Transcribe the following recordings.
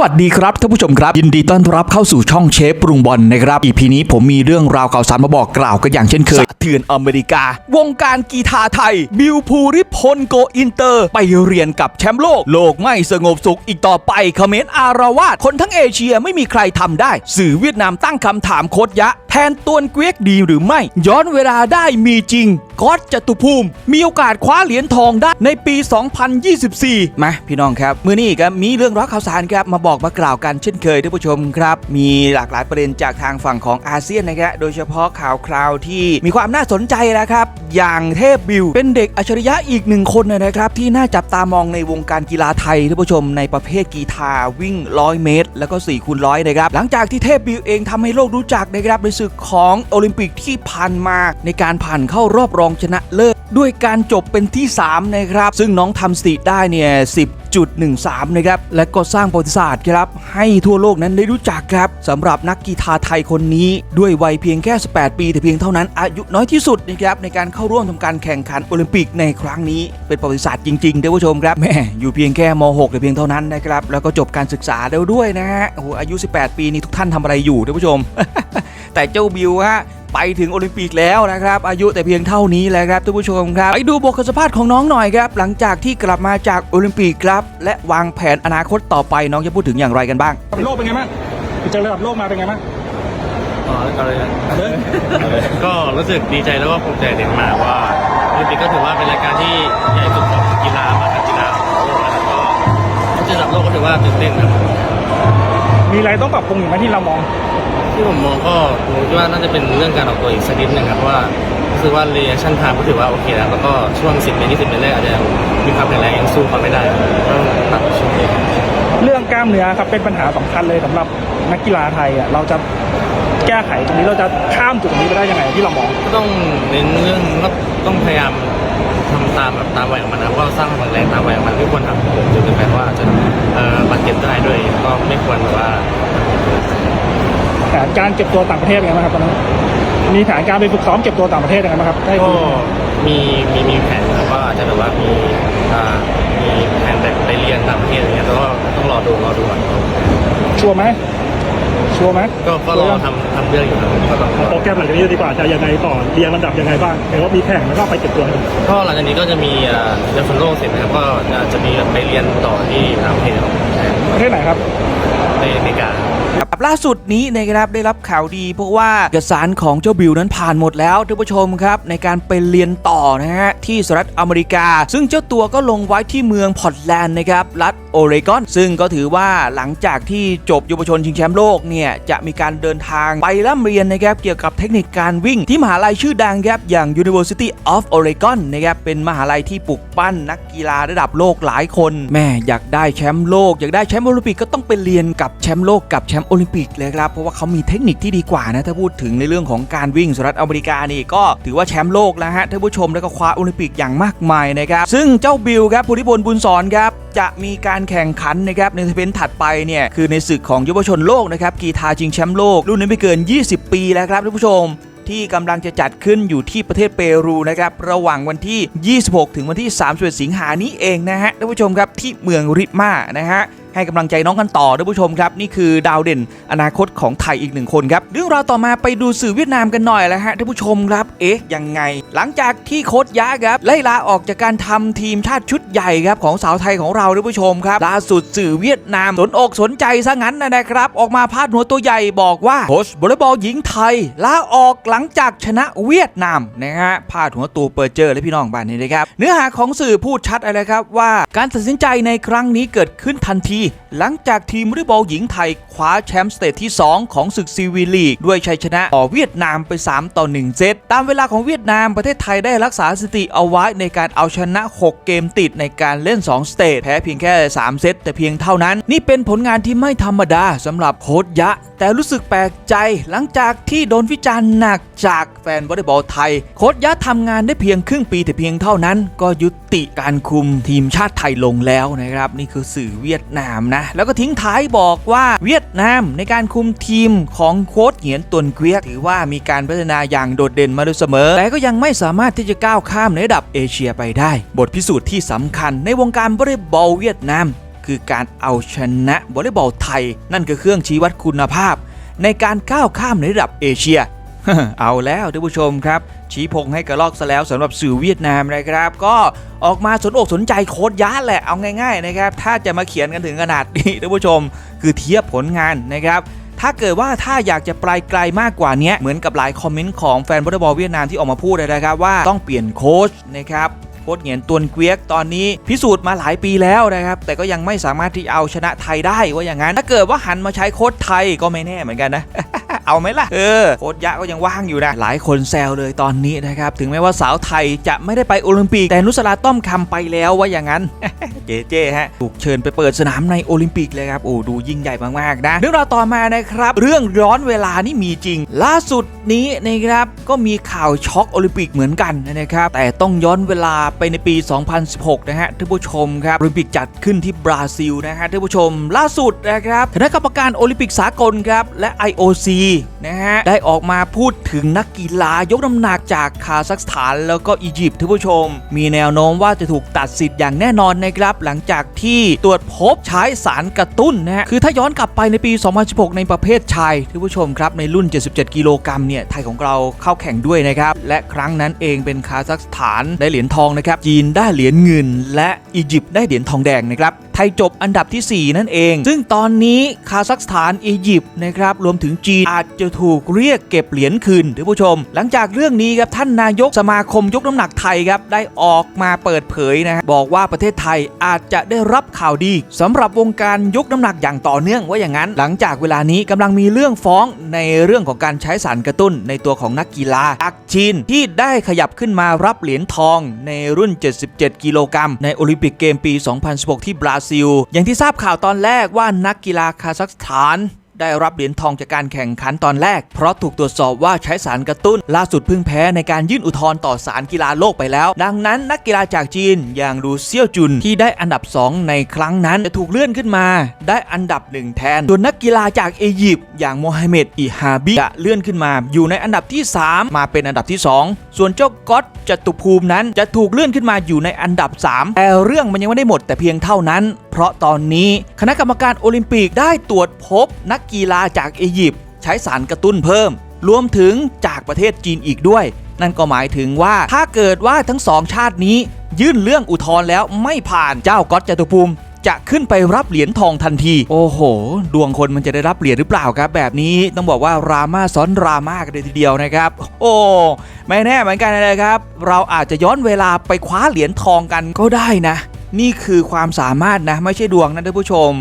วัสดีครับท่านผู้ชมครับ ยินดีต้อนรับเข้าสู่ช่องเชฟปรุงบอลนะครับอีพีนี้ผมมีเรื่องราวข่าวสารมาบอกกล่าวกันอย่างเช่นเคยเทือนอเมริกา วงการกีฬาไทย บิวภูริพลโกอินเตอร์ ไปเรียนกับแชมป์โลก โลกไม่สงบสุขอีกต่อไปคอมเขมนต์อารวาสคนทั้งเอเชียไม่มีใครทำได้ สื่อเวียดนามตั้งคำถามโคตรยะ แทนตวนเกวียกดีหรือไม่ ย้อนเวลาได้มีจริง ก๊อตจตุภูมิ มีโอกาสคว้าเหรียญทองได้ในปี 2024 มาพี่น้องครับ มือนี้ครับมีเรื่องราวข่าวสารครับมาบอกมากล่าวกันเช่นเคยท่านผู้ชมครับ มีหลากหลายประเด็นจากทางฝั่งของอาเซียนนะครับโดยเฉพาะข่าวคราวที่มีความน่าสนใจนะครับ อย่างเทพบิว เป็นเด็กอัจฉริยะอีกหนึ่งคนนะครับ ที่น่าจับตามองในวงการกีฬาไทยท่านผู้ชมในประเภทกีฬาวิ่ง 100 เมตร แล้วก็4คูณร้อยนะครับหลังจากที่เทพบิวเองทำให้โลกรู้จักนะครับในศึกของโอลิมปิกที่ผ่านมาในการผ่านเข้ารอบรองชนะเลิศด้วยการจบเป็นที่ 3 นะครับ ซึ่งน้องทำสติได้เนี่ย 1.13 นะครับ และก็สร้างประวัติศาสตร์ครับให้ทั่วโลกนั้นได้รู้จักครับสำหรับนักกีฬาไทยคนนี้ด้วยวัยเพียงแค่ 18 ปี แต่เพียงเท่านั้นอายุน้อยที่สุดนะครับในการเข้าร่วมทำการแข่งขันโอลิมปิกในครั้งนี้เป็นประวัติศาสตร์จริงๆท่านผู้ชมครับแม่อยู่เพียงแค่ม .6 แต่เพียงเท่านั้นนะครับแล้วก็จบการศึกษาแล้วด้วยนะฮะโอ้โหอายุ 18 ปีนี่ทุกท่านทำอะไรอยู่ท่านผู้ชม แต่เจ้าบิวฮะไปถึงโอลิมปิกแล้วนะครับ อายุแต่เพียงเท่านี้แหละครับท่านผู้ชมครับ ไปดูบทสัมภาษณ์ของน้องหน่อยครับ หลังจากที่กลับมาจากโอลิมปิกครับและวางแผนอนาคตต่อไปน้องจะพูดถึงอย่างไรกันบ้างระดับโลกเป็นไงบ้างไปเจอระดับโลกมาเป็นไงบ้างอ๋อก็เลยเดินก็รู้สึกดีใจแล้วก็ภูมิใจเด็กมากว่าโอลิมปิกก็ถือว่าเป็นรายการที่ใหญ่สุดของกีฬามหากีฬาของโลกแล้วก็ที่ระดับโลกก็ถือว่าตื่นเต้นครับมีอะไรต้องปรับปรุงอยู่ไหมที่เรามอง ที่ผมมองก็ผมคิดว่าน่าจะเป็นเรื่องการออกตัวอีกสักนิดหนึงครับเพราะว่า รู้สึกว่าเรียชั่นทางก็ถือว่าโอเคแล้วแล้วก็ช่วง 10เมตร20เมตรแรกอาจจะมีความแข็งแรงยังสู้เขาไม่ได้ต้องตัดช่วงนี้เรื่องกล้ามเนื้อครับเป็นปัญหาสำคัญเลยสำหรับนักกีฬาไทยอะเราจะแก้ไขตรงนี้เราจะข้ามจุดตรงนี้ไปได้ยังไงที่เรามอง ก็ต้องเน้นเรื่องก็ต้องพยายามทำตามแบบตามวัยของมันนะว่าสร้างความแข็งแรงตามวัยของมันไม่ควรทำจนเกินไปเพราะว่าอาจจะเอ่อบาดเจ็บได้ด้วยก็ไม่ควรแบบว่าแผนการเก็บตัวต่างประเทศเป็นไงบ้างครับตอนนั้น มีแผนการไปฝึกซ้อมเก็บตัวต่างประเทศยังไงบ้างครับได้ก็มีมีมีแผนแล้วก็อาจจะแบบว่ามีอ่ามีแผนแบบไปเรียนต่างประเทศอะไรเงี้ยแต่ว่าต้องรอดูรอดูก่อนชัวร์ไหมชัวร์ไหมก็ก็รอทำทำเรื่องอยู่ครับก็ต้องโปรแกรมหลังจากนี้ดีกว่าจะยังไงต่อเรียงลำดับยังไงบ้างเห็นว่ามีแข่งแล้วก็ไปเก็บตัวให้ดูก็หลังจากนี้ก็จะมีอ่าเรียนฟุตบอลเสร็จนะครับก็จะมีไปเรียนต่อที่ต่างประเทศครับประเทศไหนครับ ในอเมริกา ครับล่าสุดนี้นะครับได้รับข่าวดี เพราะว่าเอกสารของเจ้าบิวนั้นผ่านหมดแล้วท่านผู้ชมครับในการไปเรียนต่อนะฮะที่สหรัฐอเมริกา ซึ่งเจ้าตัวก็ลงไว้ที่เมืองพอร์ตแลนด์นะครับรัฐโอเรกอน ซึ่งก็ถือว่าหลังจากที่จบเยาวชนชิงแชมป์โลกเนี่ยจะมีการเดินทางไปร่ำเรียนนะครับเกี่ยวกับเทคนิคการวิ่ง ที่มหาลัยชื่อดังครับอย่าง University of Oregon นะครับเป็นมหาลัยที่ปลุกปั้นนักกีฬาระดับโลกหลายคน แม่อยากได้แชมป์โลก อยากได้แชมป์โอลิมปิกก็ต้องไปเรียนกับแชมป์โลกกับแชมป์โอลิมปิกเลยครับ เพราะว่าเขามีเทคนิคที่ดีกว่านะ ถ้าพูดถึงในเรื่องของการวิ่งสหรัฐอเมริกานี่ก็ถือว่าแชมป์โลกแล้วฮะท่านผู้ชมแล้วก็คว้าโอลิมปิกอย่างมากมายนะครับ ซึ่งเจ้าบิลครับภูริพลบุญสอนครับจะมีการแข่งขันนะครับในเทปถัดไปเนี่ยคือในศึกของเยาวชนโลกนะครับกีฬาชิงแชมป์โลกรุ่นนี้ไม่เกิน 20 ปีแล้วครับท่านผู้ชมที่กำลังจะจัดขึ้นอยู่ที่ประเทศเปรูนะครับ ระหว่างวันที่ 26 ถึงวันที่ 31 สิงหานี้เองนะฮะท่านผู้ชมครับที่เมืองริมานะฮะ ให้กำลังใจน้องกันต่อท่านผู้ชมครับ นี่คือดาวเด่นอนาคตของไทยอีกหนึ่งคนครับ เรื่องราวต่อมาไปดูสื่อเวียดนามกันหน่อยแล้วฮะท่านผู้ชมครับ เอ๊ะยังไง หลังจากที่โค้ชยะครับไล่ลาออกจากการทำทีมชาติชุดใหญ่ครับของสาวไทยของเราท่านผู้ชมครับล่าสุดสื่อเวียดนามสนอกสนใจซะงั้นนะครับออกมาพาดหัวตัวใหญ่บอกว่าโค้ชวอลเลย์บอลหญิงไทยลาออกหลังจากชนะเวียดนามนะฮะพาดหัวตัวเปิดเจอเลยพี่น้องบ้านนี้นะครับเนื้อหาของสื่อพูดชัดอะไรครับว่า การตัดสินใจในครั้งนี้เกิดขึ้นทันทีหลังจากทีมวอลเลย์บอลหญิงไทยคว้าแชมป์สเตทที่ 2 ของศึกซีวีลีก ด้วยชัยชนะต่อเวียดนามไป 3 ต่อ 1 เซต ตามเวลาของเวียดนามประเทศไทยได้รักษาสถิติเอาไว้ในการเอาชนะ 6 เกมติดในการเล่น 2 สเตทแพ้เพียงแค่ 3 เซตแต่เพียงเท่านั้น นี่เป็นผลงานที่ไม่ธรรมดาสำหรับโค้ชยะ แต่รู้สึกแปลกใจหลังจากที่โดนวิจารณ์หนักจากแฟนวอลเลย์บอลไทย โค้ชยะทำงานได้เพียงครึ่งปีแต่เพียงเท่านั้น ก็ยุติการคุมทีมชาติไทยลงแล้วนะครับ นี่คือสื่อเวียดนามนะ แล้วก็ทิ้งท้ายบอกว่าเวียดนามในการคุมทีมของโค้ชเหงียนตวนเกวียกถือว่ามีการพัฒนาอย่างโดดเด่นมาโดยเสมอ แต่ก็ยังไม่สามารถที่จะก้าวข้ามในระดับเอเชียไปได้ บทพิสูจน์ที่สำคัญในวงการวอลเลย์บอลเวียดนาม คือการเอาชนะวอลเลย์บอลไทย นั่นคือเครื่องชี้วัดคุณภาพ ในการก้าวข้ามในระดับเอเชีย เอาแล้วท่านผู้ชมครับ ชี้พงให้กระลอกซะแล้วสำหรับสื่อเวียดนามนะครับ ก็ออกมาสนอกสนใจโค้ดยะแหละเอาง่าย ๆนะครับ ถ้าจะมาเขียนกันถึงขนาดนี้ท่านผู้ชม คือเทียบผลงานนะครับถ้าเกิดว่าถ้าอยากจะปลายไกลมากกว่านี้เหมือนกับหลายคอมเมนต์ของแฟนวอลเลย์บอลเวียดนามที่ออกมาพูดเลยนะครับว่าต้องเปลี่ยนโค้ชนะครับโค้ชเหงียนตวนเกวียกตอนนี้พิสูจน์มาหลายปีแล้วนะครับ แต่ก็ยังไม่สามารถที่เอาชนะไทยได้ว่าอย่างนั้น ถ้าเกิดว่าหันมาใช้โค้ชไทยก็ไม่แน่เหมือนกันนะ เอาไหมล่ะ เออ โค้ชยะก็ยังว่างอยู่นะ หลายคนแซวเลยตอนนี้นะครับ ถึงแม้ว่าสาวไทยจะไม่ได้ไปโอลิมปิก แต่นุสราต้อมคำไปแล้วว่าอย่างนั้น เจเจฮะ ถูกเชิญไปเปิดสนามในโอลิมปิกเลยครับ โอ้ ดูยิ่งใหญ่มากๆนะ เรื่องราวต่อมานะครับ เรื่องย้อนเวลานี่มีจริง ล่าสุดนี้นะครับ ก็มีข่าวช็อกโอลิมปิกเหมือนกันนะครับ แต่ต้องย้อนเวลาไปในปี 2016 นะฮะ ท่านผู้ชมครับ โอลิมปิกจัดขึ้นที่บราซิลนะฮะ ท่านผู้ชม ล่าสุดนะครับ คณะกรรมการโอลิมปิกสากลครับ และ IOC lagi นะฮะ ได้ออกมาพูดถึงนักกีฬายกน้ำหนักจากคาซัคสถานแล้วก็อียิปต์ท่านผู้ชม มีแนวโน้มว่าจะถูกตัดสิทธิ์อย่างแน่นอนนะครับ หลังจากที่ตรวจพบใช้สารกระตุ้นนะฮะ คือถ้าย้อนกลับไปในปี 2016 ในประเภทชายท่านผู้ชมครับในรุ่น 77 กิโลกรัมเนี่ยไทยของเราเข้าแข่งด้วยนะครับ และครั้งนั้นเองเป็นคาซัคสถานได้เหรียญทองนะครับจีนได้เหรียญเงิน และอียิปต์ได้เหรียญทองแดงนะครับไทยจบอันดับทีสี่4 นั่นเอง ซึ่งตอนนี้คาซัคสถานอียิปต์นะครับรวมถึงจีนอาจจะถูกเรียกเก็บเหรียญคืนท่านผู้ชม หลังจากเรื่องนี้ครับท่านนายกสมาคมยกน้ำหนักไทยครับได้ออกมาเปิดเผยนะฮะบอกว่าประเทศไทยอาจจะได้รับข่าวดีสำหรับวงการยกน้ำหนักอย่างต่อเนื่องว่าอย่างนั้น หลังจากเวลานี้กำลังมีเรื่องฟ้องในเรื่องของการใช้สารกระตุ้นในตัวของนักกีฬาจากจีนที่ได้ขยับขึ้นมารับเหรียญทองในรุ่น 77 กิโลกรัมในโอลิมปิกเกมปี 2016 ที่บราซิล อย่างที่ทราบข่าวตอนแรกว่านักกีฬาคาซัคสถาน ได้รับเหรียญทองจากการแข่งขันตอนแรก เพราะถูกตรวจสอบว่าใช้สารกระตุ้น ล่าสุดเพิ่งแพ้ในการยื่นอุทธรณ์ต่อศาลกีฬาโลกไปแล้ว ดังนั้นนักกีฬาจากจีนอย่างรูเซียวจุนที่ได้อันดับ 2 ในครั้งนั้นจะถูกเลื่อนขึ้นมา ได้อันดับหนึ่งแทน ส่วนนักกีฬาจากอียิปต์อย่างโมฮัมเหม็ดอิฮาบิจะเลื่อนขึ้นมา อยู่ในอันดับที่ 3 มาเป็นอันดับที่ 2 ส่วนเจ้าก๊อตจตุภูมินั้นจะถูกเลื่อนขึ้นมาอยู่ในอันดับ 3 แต่เรื่องมันยังไม่ได้หมดแต่เพียงเท่านั้น เพราะตอนนี้คณะกรรมการโอลิมปิกได้ตรวจพบนักกีฬาจากอียิปต์ใช้สารกระตุ้นเพิ่ม รวมถึงจากประเทศจีนอีกด้วย นั่นก็หมายถึงว่าถ้าเกิดว่าทั้งสองชาตินี้ ยื่นเรื่องอุทธรณ์แล้วไม่ผ่านเจ้าก๊อตจตุภูมิจะขึ้นไปรับเหรียญทองทันที โอ้โห ดวงคนมันจะได้รับเหรียญหรือเปล่าครับ แบบนี้ต้องบอกว่ารามาซ้อนรามากันเลยทีเดียวนะครับ โอ้ไม่แน่เหมือนกันนะครับ เราอาจจะย้อนเวลาไปคว้าเหรียญทองกันก็ได้นะ นี่คือความสามารถนะไม่ใช่ดวงนะท่านผู้ชม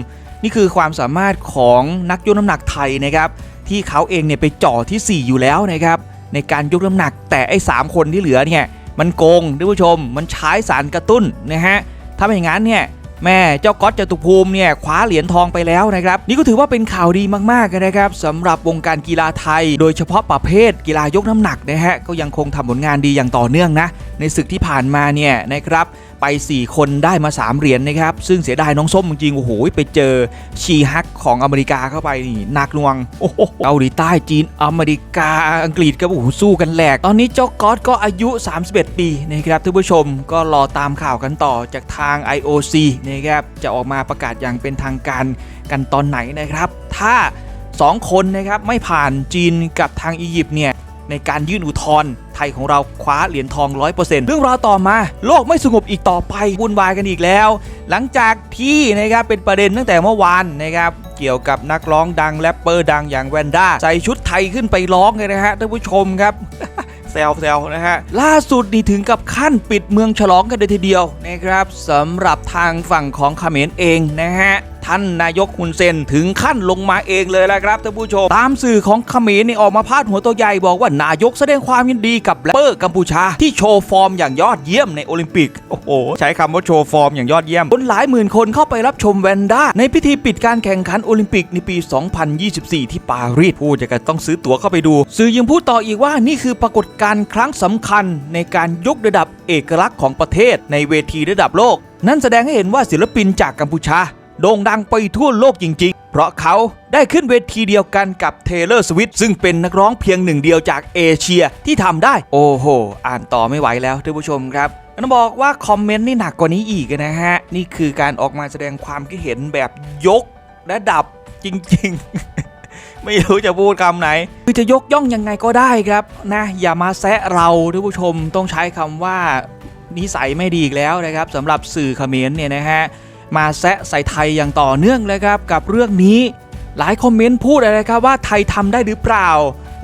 นี่คือความสามารถของนักยกน้ำหนักไทยนะครับที่เขาเองเนี่ยไปจ่อที่ 4 อยู่แล้วนะครับในการยกน้ำหนักแต่ไอ้สามคนที่เหลือเนี่ยมันโกงท่านผู้ชม มันใช้สารกระตุ้นนะฮะถ้าไม่อย่างนั้นเนี่ยแม่เจ้าก๊อตจตุภูมิเนี่ยคว้าเหรียญทองไปแล้วนะครับ นี่ก็ถือว่าเป็นข่าวดีมากๆนะครับสำหรับวงการกีฬาไทย โดยเฉพาะประเภทกีฬายกน้ำหนักนะฮะก็ยังคงทำผลงานดีอย่างต่อเนื่องนะในศึกที่ผ่านมาเนี่ยนะครับไป 4 คนได้มา 3 เหรียญนะครับ ซึ่งเสียดายน้องส้มจริงๆโอ้โหไปเจอชีฮักของอเมริกาเข้าไปนี่หนักหน่วงโอ้โหเกาหลีใต้จีนอเมริกาอังกฤษก็โอ้โหสู้กันแหลก ตอนนี้เจ้าก๊อตก็อายุ 31 ปีนะครับท่านผู้ชมก็รอตามข่าวกันต่อจากทาง IOC นะครับจะออกมาประกาศอย่างเป็นทางการกันตอนไหนนะครับ ถ้า 2 คนนะครับไม่ผ่านจีนกับทางอียิปต์เนี่ย ในการยื่นอุทธรณ์ไทยของเราคว้าเหรียญทอง 100%เรื่องราวต่อมา โลกไม่สงบอีกต่อไปวุ่นวายกันอีกแล้ว หลังจากที่นะครับเป็นประเด็นตั้งแต่เมื่อวานนะครับเกี่ยวกับนักร้องดังแรปเปอร์ดังอย่างแวนด้าใส่ชุดไทยขึ้นไปร้องเลยนะฮะท่านผู้ชมครับแซวแซวนะฮะ ล่าสุดนี่ถึงกับขั้นปิดเมืองฉลองกันเลยทีเดียวนะครับสำหรับทางฝั่งของเขมรเองนะฮะ ท่านนายกฮุนเซนถึงขั้นลงมาเองเลยละครับท่านผู้ชม ตามสื่อของเขมรนี่ออกมาพาดหัวตัวใหญ่บอกว่านายกแสดงความยินดีกับแรปเปอร์กัมพูชาที่โชว์ฟอร์มอย่างยอดเยี่ยมในโอลิมปิก โอ้โห ใช้คำว่าโชว์ฟอร์มอย่างยอดเยี่ยม คนหลายหมื่นคนเข้าไปรับชมแวนด้าในพิธีปิดการแข่งขันโอลิมปิกในปี 2024 ที่ปารีสพูดจะกันต้องซื้อตั๋วเข้าไปดู สื่อยังพูดต่ออีกว่านี่คือปรากฏการณ์ครั้งสำคัญในการยกระดับเอกลักษณ์ของประเทศในเวทีระดับโลก นั่นแสดงให้เห็นว่าศิลปินจากกัมพูชา โด่งดังไปทั่วโลกจริง ๆ เพราะเขาได้ขึ้นเวทีเดียวกันกับเทเลอร์สวิฟซึ่งเป็นนักร้องเพียงหนึ่งเดียวจากเอเชียที่ทำได้ โอ้โห อ่านต่อไม่ไหวแล้วท่านผู้ชมครับต้องบอกว่าคอมเมนต์นี่หนักกว่านี้อีกนะฮะ นี่คือการออกมาแสดงความคิดเห็นแบบยกระดับจริง ๆไม่รู้จะพูดคำไหน คือจะยกย่องยังไงก็ได้ครับนะ อย่ามาแซะเราท่านผู้ชมต้องใช้คำว่านิสัยไม่ดีอีกแล้วนะครับสำหรับสื่อเขมรเนี่ยนะฮะ มาแซะใส่ไทยอย่างต่อเนื่องเลยครับกับเรื่องนี้ หลายคอมเมนต์พูดอะไรครับว่าไทยทำได้หรือเปล่า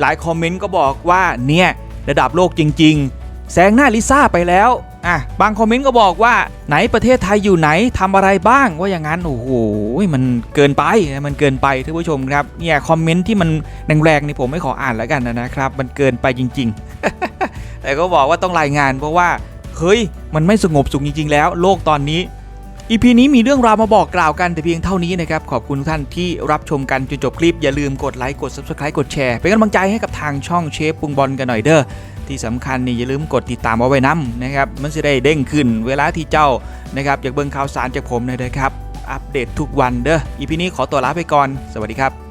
หลายคอมเมนต์ก็บอกว่าเนี่ยระดับโลกจริง ๆ แซงหน้าลิซ่าไปแล้วอะบางคอมเมนต์ก็บอกว่าไหนประเทศไทยอยู่ไหนทำอะไรบ้างว่าอย่างนั้นโอ้โหมันเกินไปนะมันเกินไปท่านผู้ชมครับเนี่ยคอมเมนต์ที่มันแรงๆนี่ผมไม่ขออ่านแล้วกันนะครับ มันเกินไปจริง ๆ แต่ก็บอกว่าต้องรายงานเพราะว่าเฮ้ยมันไม่สงบสุขจริง ๆ แล้ว โลกตอนนี้ อีพีนี้มีเรื่องราวมาบอกกล่าวกันแต่เพียงเท่านี้นะครับ ขอบคุณทุกท่านที่รับชมกันจนจบคลิป อย่าลืมกดไลค์กด Subscribe กดแชร์ เป็นกำลังใจให้กับทางช่องเชฟปรุงบอลกันหน่อยเด้อที่สำคัญนี่อย่าลืมกดติดตามเอาไว้น้ำนะครับมันจะได้เด้งขึ้นเวลาที่เจ้านะครับอยากเบิ่งข่าวสารจากผมหน่อยเด้อครับ อัปเดตทุกวันเด้ออีพีนี้ขอตัวลาไปก่อน สวัสดีครับ